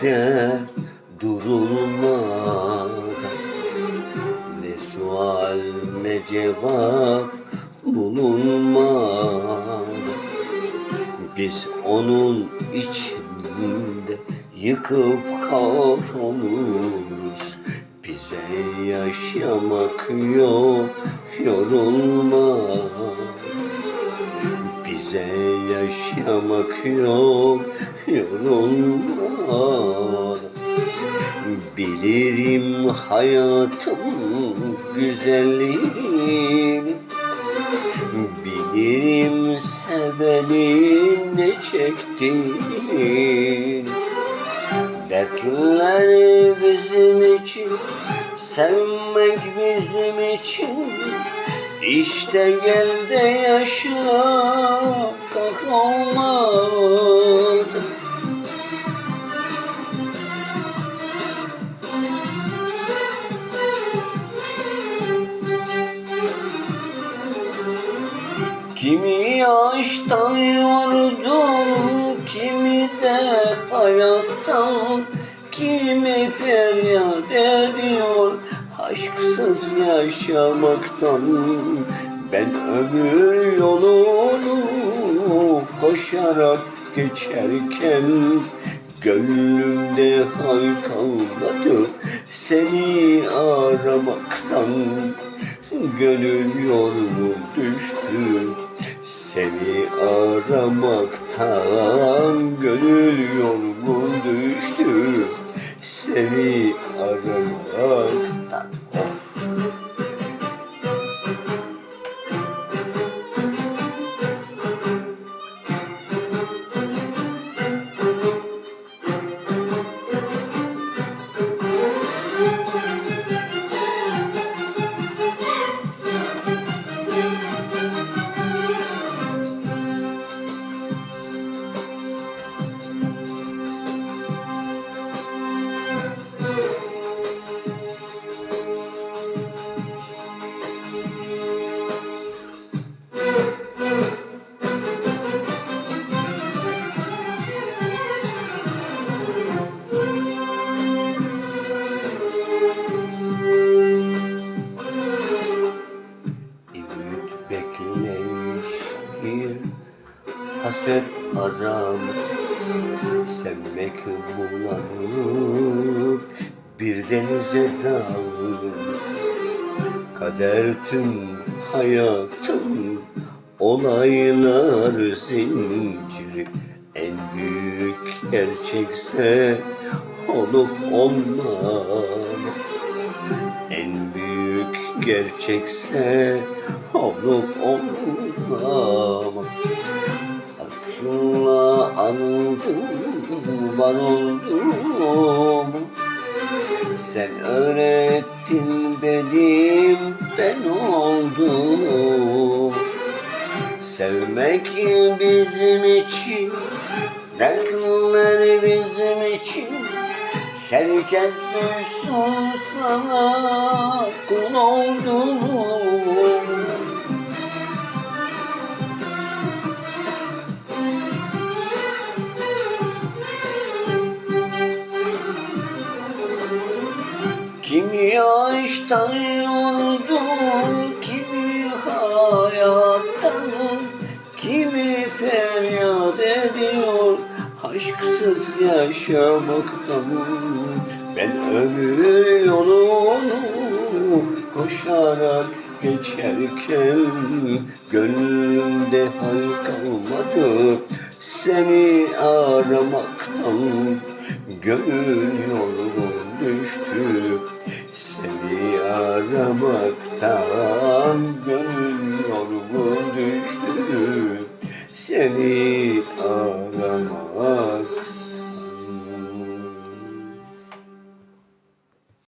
Gider durulmadan Ne sual ne cevap bulunmadan Biz onun içinde yıkıp kahroluruz Bize yaşamak yok yorulmadan bize yaşamak yok yorulma Bilirim hayatın güzelliğini. Bilirim sevenin ne çektiğini. Dertler bizim için, sevmek bizim için. İşte gel de yaşa kalkamadı Kimi yaştan yoruldum, kimi de hayattan Kimi feryat ediyor aşksız yaşamaktan. Ben ömür yolunu koşarak geçerken Gönlümde hal kalmadı seni aramaktan. Gönül yorgun düştü seni aramaktan Gönül yorgun düştü. Seni aramaktan hasret aram Sevmek bulanıp bir denize dalır Kader tüm hayatım olaylar zinciri. En büyük gerçekse olup olmam en büyük gerçekse olup olmam Var oldum. Sen öğrettin benim ben oldum. Sevmek bizim için Dertler bizim için. Herkes duysun sana kul oldum aşktan yoruldum, kimi hayattan, kimi feryat ediyor aşksız yaşamaktan. Ben ömür yolunu koşarak geçerken gönlümde hal kalmadı seni aramaktan. Gönül yorgun düştü seni aramaktan Gönül yorgun düştü. Seni aramaktan